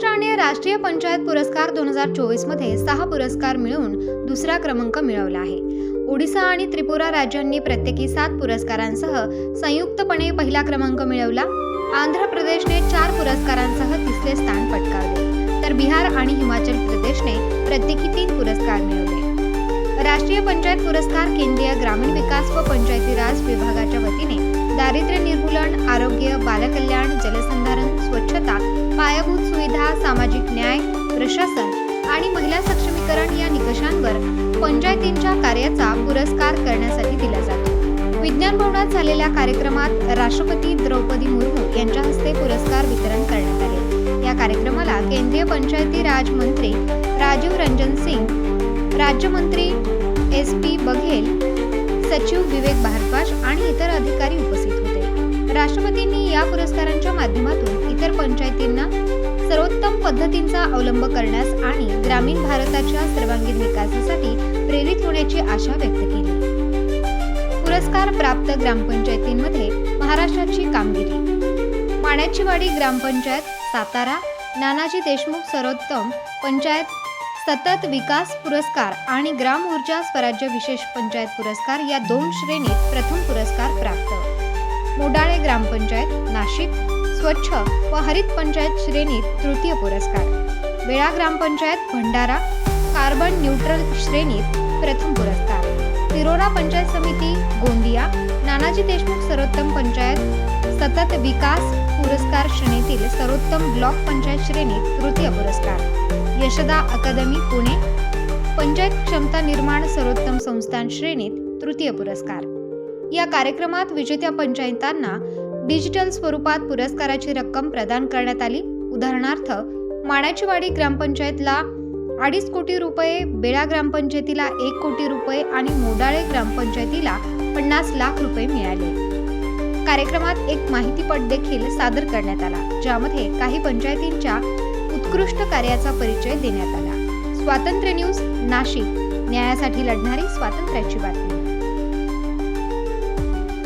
राष्ट्रीय पंचायत पुरस्कार दोन हजार चोवीसमध्ये सहा पुरस्कार मिळवून दुसरा क्रमांक मिळवला आहे. ओडिसा आणि त्रिपुरा राज्यांनी प्रत्येकी सात पुरस्कारांसह संयुक्तपणे पहिला क्रमांक मिळवला. आंध्र प्रदेशने चार पुरस्कारांसह तिसरे स्थान पटकावले. तर बिहार आणि हिमाचल प्रदेशने प्रत्येकी तीन पुरस्कार मिळवले. राष्ट्रीय पंचायत पुरस्कार केंद्रीय ग्रामीण विकास व पंचायती राज विभागाच्या वतीने दारिद्र्य निर्मूलन आरोग्य बालकल्याण जलसंधारण स्वच्छता पायाभूत सुविधा सामाजिक न्याय प्रशासन आणि महिला सक्षमीकरण या निकषांवर पंचायतींच्या कार्याचा पुरस्कार करण्यासाठी दिला जातो. विज्ञान भवनात झालेल्या कार्यक्रमात राष्ट्रपती द्रौपदी मुर्मू यांच्या हस्ते पुरस्कार वितरण करण्यात आले. या कार्यक्रमाला केंद्रीय पंचायती राज मंत्री राजीव रंजन सिंग राज्यमंत्री एस पी बघेल सचिव विवेक भारद्वाज आणि इतर अधिकारी उपस्थित होते. राष्ट्रपतींनी या पुरस्कारांच्या माध्यमातून इतर पंचायतींना सर्वोत्तम पद्धतींचा अवलंब करण्यास आणि ग्रामीण भारताच्या सर्वांगीण विकासासाठी प्रेरित होण्याची आशा व्यक्त केली. पुरस्कार प्राप्त ग्रामपंचायतींमध्ये महाराष्ट्राची कामगिरी. पाण्याचीवाडी ग्रामपंचायत सातारा नानाजी देशमुख सर्वोत्तम पंचायत सतत विकास पुरस्कार आणि ग्राम ऊर्जा स्वराज्य विशेष पंचायत पुरस्कार या दोन श्रेणीत प्रथम पुरस्कार प्राप्त. मोडाळे ग्रामपंचायत नाशिक स्वच्छ व हरित पंचायत श्रेणीत तृतीय पुरस्कार. बेळा ग्रामपंचायत भंडारा कार्बन न्यूट्रल श्रेणीत प्रथम पुरस्कार. तिरोडा पंचायत समिती गोंदिया नानाजी देशमुख सर्वोत्तम पंचायत सतत विकास पुरस्कार श्रेणीतील सर्वोत्तम ब्लॉक पंचायत श्रेणीत तृतीय पुरस्कार. यशदा अकादमी पुणे. पंचायत क्षमता निर्माण सर्वोत्तम संस्थान श्रेणीत तृतीय पुरस्कार. या कार्यक्रमात विजेत्या पंचायतांना डिजिटल स्वरूपात पुरस्काराची रक्कम प्रदान करण्यात आली. उदाहरणार्थ माणाचीवाडी ग्रामपंचायतला अडीच कोटी रुपये बेळा ग्रामपंचायतीला एक कोटी रुपये आणि मोडाळे ग्रामपंचायतीला पन्नास लाख रुपये मिळाले. कार्यक्रमात एक माहितीपट देखील सादर करण्यात आला ज्यामध्ये काही पंचायतींच्या उत्कृष्ट कार्याचा परिचय देण्यात आला. स्वातंत्र्य न्यूज नाशिक. न्यायासाठी लढणारी स्वातंत्र्याची बातमी.